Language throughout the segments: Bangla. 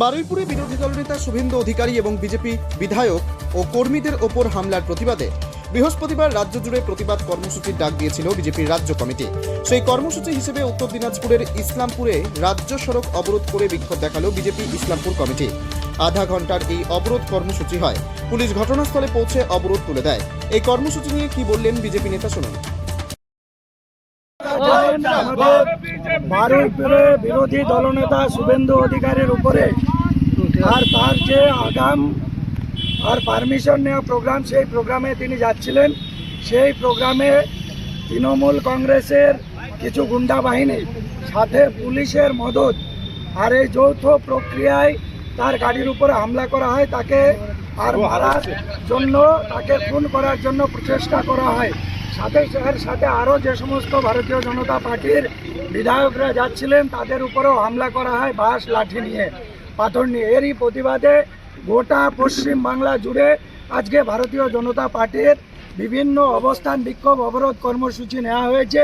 বারুইপুরে বিরোধী দলনেতা শুভেন্দু অধিকারী এবং বিজেপি বিধায়ক ও কর্মীদের ওপর হামলার প্রতিবাদে বৃহস্পতিবার রাজ্য জুড়ে প্রতিবাদ কর্মসূচির ডাক দিয়েছিল বিজেপির রাজ্য কমিটি। সেই কর্মসূচি হিসেবে উত্তর দিনাজপুরের ইসলামপুরে রাজ্য সড়ক অবরোধ করে বিক্ষোভ দেখাল বিজেপি ইসলামপুর কমিটি। আধা ঘণ্টার এই অবরোধ কর্মসূচি হয়। পুলিশ ঘটনাস্থলে পৌঁছে অবরোধ তুলে দেয়। এই কর্মসূচি নিয়ে কি বললেন বিজেপি নেতা শুনুন। বারুইপুরে বিরোধী দলনেতা শুভেন্দু অধিকারের উপরে আর তার যে আগাম আর পারমিশন নেওয়া প্রোগ্রাম, সেই প্রোগ্রামে তিনি যাচ্ছিলেন। সেই প্রোগ্রামে তৃণমূল কংগ্রেসের কিছু গুন্ডা বাহিনী, সাথে পুলিশের মদত আর এই যৌথ প্রক্রিয়ায় তার গাড়ির উপরে হামলা করা হয়, তাকে আর মারার জন্য, তাকে খুন করার জন্য প্রচেষ্টা করা হয়। সাথে এর সাথে আরও যে সমস্ত ভারতীয় জনতা পার্টির বিধায়করা যাচ্ছিলেন তাদের উপরেও হামলা করা হয় বাঁশ লাঠি নিয়ে পাথর নিয়ে। এরই প্রতিবাদে গোটা পশ্চিম বাংলা জুড়ে আজকে ভারতীয় জনতা পার্টির বিভিন্ন অবস্থান বিক্ষোভ অবরোধ কর্মসূচি নেওয়া হয়েছে।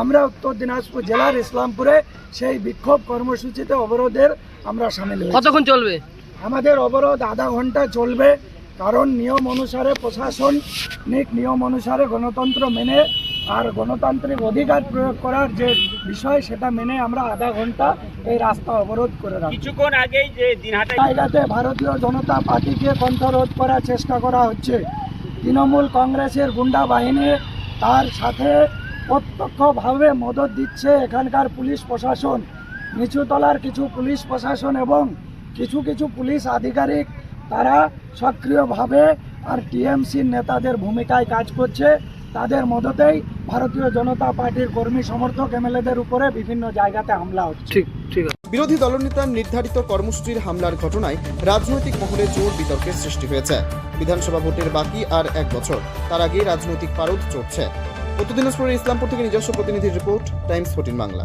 আমরা উত্তর দিনাজপুর জেলার ইসলামপুরে সেই বিক্ষোভ কর্মসূচিতে অবরোধের আমরা সামিল কতক্ষণ চলবে? আমাদের অবরোধ আধা ঘণ্টা চলবে। কারণ নিয়ম অনুসারে প্রশাসনিক নিয়ম অনুসারে গণতন্ত্র মেনে আর গণতান্ত্রিক অধিকার প্রয়োগ করার যে বিষয় সেটা মেনে আমরা আধা ঘণ্টা এই রাস্তা অবরোধ করে রাখি কিছুক্ষণ আগেই যে জায়গাতে ভারতীয় জনতা পার্টিকে কণ্ঠরোধ করার চেষ্টা করা হচ্ছে। তৃণমূল কংগ্রেসের গুন্ডা বাহিনী তার সাথে প্রত্যক্ষভাবে মদত দিচ্ছে এখানকার পুলিশ প্রশাসন। নিচুতলার কিছু পুলিশ প্রশাসন এবং কিছু কিছু পুলিশ আধিকারিক তারা সক্রিয়ভাবে আর টিএমসির নেতাদের ভূমিকায় কাজ করছে। তাদের মদতেই ভারতীয় জনতা পার্টির কর্মী সমর্থক এমএলএদের উপরে বিভিন্ন জায়গাতে হামলা হচ্ছে। ঠিক বিরোধী দলনেতার নির্ধারিত কর্মসূচির হামলার ঘটনায় রাজনৈতিক মহলে জোর বিতর্কের সৃষ্টি হয়েছে। বিধানসভা ভোটের বাকি আর এক বছর। তার আগেই রাজনৈতিক পারদ চড়ছে। উত্তর দিনাজপুরের ইসলামপুর থেকে নিজস্ব প্রতিনিধির রিপোর্ট টাইমস ফোর্টিন বাংলা।